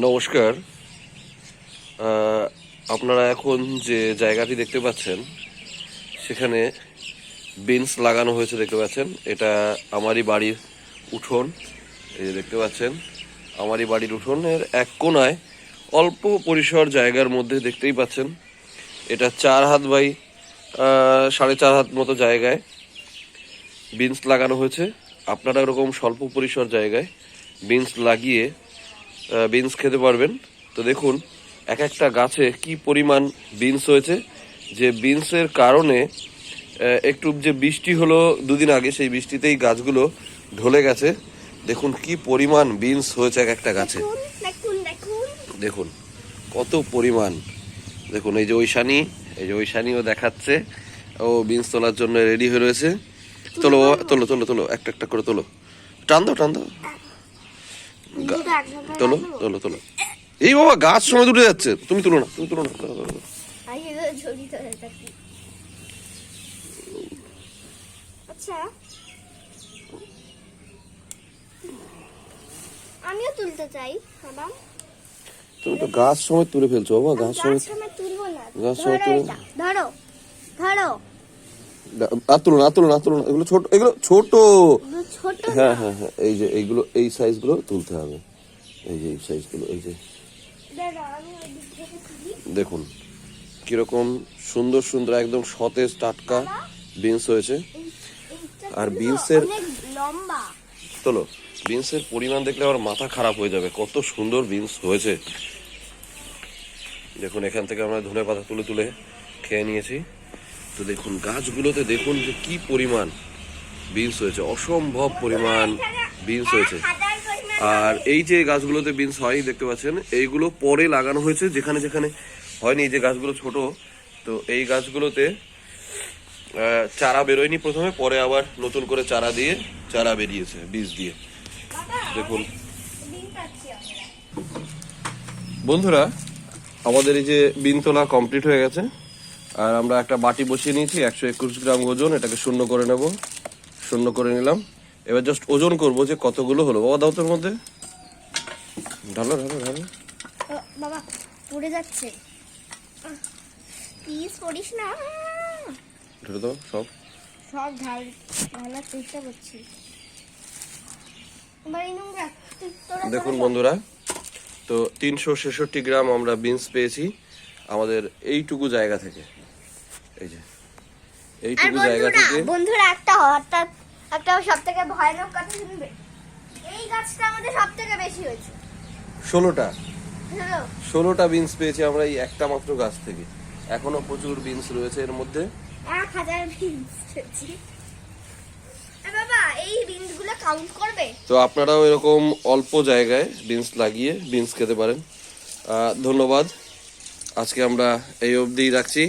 নমস্কার। আপনারা এখন যে জায়গাটি দেখতে পাচ্ছেন, সেখানে বিনস লাগানো হয়েছে দেখতে পাচ্ছেন। এটা আমারই বাড়ির উঠোন, এই যে দেখতে পাচ্ছেন। আমারই বাড়ির উঠোনের এক কোনায় অল্প পরিসর জায়গার মধ্যে দেখতেই পাচ্ছেন। এটা চার হাত বাই সাড়ে চার হাত মতো জায়গায় বিনস লাগানো হয়েছে। আপনারা এরকম স্বল্প পরিসর জায়গায় বিনস লাগিয়ে বিনস খেতে পারবেন। তো দেখুন এক একটা গাছে কি পরিমাণ বিনস হয়েছে। যে বিনসের কারণে একটু যে বৃষ্টি হলো দুদিন আগে সেই বৃষ্টিতেই গাছগুলো ঢলে গেছে। দেখুন কি পরিমাণ বিনস হয়েছে এক একটা গাছে। দেখুন কত পরিমাণ। দেখুন এই যে ঐশানি এই যে ঐশানিও দেখাচ্ছে। ও বিনস তোলার জন্য রেডি হয়ে রয়েছে। তোলো তোলো। তোলো তোলো একটা একটা করে তোলো। টান দাও টান জায়গায় তোলো তোলো তোলো। এই বাবা গাছ সময় উঠে যাচ্ছে। তুমি তুলো না তুমি তুলো না। আচ্ছা। আমিও তুলতে চাই বাবা। তুমি তো গাছ সময় তুলে ফেলছো বাবা গাছ সময় গাছ সময় তুলবো না। গাছ সময় তুলো। ধরো ধরো। আর তুলো না আর এগুলো ছোট। এগুলো ছোট ছোট হ্যাঁ হ্যাঁ হ্যাঁ এই যে এইগুলো এই সাইজগুলো তুলতে হবে। এই যে এই সাইজগুলো এই যে। দেখুন কীরকম সুন্দর সুন্দর একদম সতেজ টাটকা বিনস হয়েছে। আর বিনসের- চলো বিনসের পরিমাণ দেখলে আমার মাথা খারাপ হয়ে যাবে। কত সুন্দর বিনস হয়েছে। দেখুন এখান থেকে আমরা ধনে পাতা তুলে তুলে খেয়ে নিয়েছি। তো দেখুন, গাছগুলোতে দেখুন যে কি পরিমাণ বিনস হয়েছে। অসম্ভব পরিমাণ বিনস হয়েছে। আর এই যে গাছগুলোতে বিনস হয় দেখতে পাচ্ছেন, এইগুলো পরে লাগানো হয়েছে, যেখানে যেখানে হয়নি। যে গাছগুলো ছোট, তো এই গাছগুলোতে চারা বেরোয়নি প্রথমে, পরে আবার নতুন করে চারা দিয়ে, চারা বেরিয়েছে, বীজ দিয়ে। দেখুন। বন্ধুরা, আমাদের এই যে বিন তোলা কমপ্লিট হয়ে গেছে। আর আমরা একটা বাটি বসিয়ে নিয়েছি একশো একুশ গ্রাম ওজন এটাকে শূন্য করে নেব। শূন্য করে নিলাম। এবার জাস্ট ওজন করব যে কতগুলো হলো। বাবা দাও তোর মধ্যে। ঢালো ঢালো ঢালো। বাবা পড়ে যাচ্ছে। প্লিজ পড়িস না। ঢেলে দাও সব। সব ঢাল ঢালার চেষ্টা করছি। দেখুন বন্ধুরা তো তিনশো ছেষট্টি গ্রাম আমরা বিনস পেয়েছি। আমাদের এইটুকু জায়গা থেকে। এই যে এইটুকু জায়গা থেকে বন্ধুরা একটা হঠাৎ একটা সব থেকে ভয়ানক কথা শুনবে? এই গাছটা আমাদের সব থেকে বেশি হয়েছে। ষোলোটা। ষোলোটা বিনস পেয়েছি আমরা এই একটা মাত্র গাছ থেকে। এখনও প্রচুর বিনস রয়েছে এর মধ্যে। এক হাজার বিনস করবে? তো আপনারাও এরকম অল্প জায়গায় বিনস লাগিয়ে বিনস খেতে পারেন। ধন্যবাদ। আজকে আমরা এই অবধি রাখছি।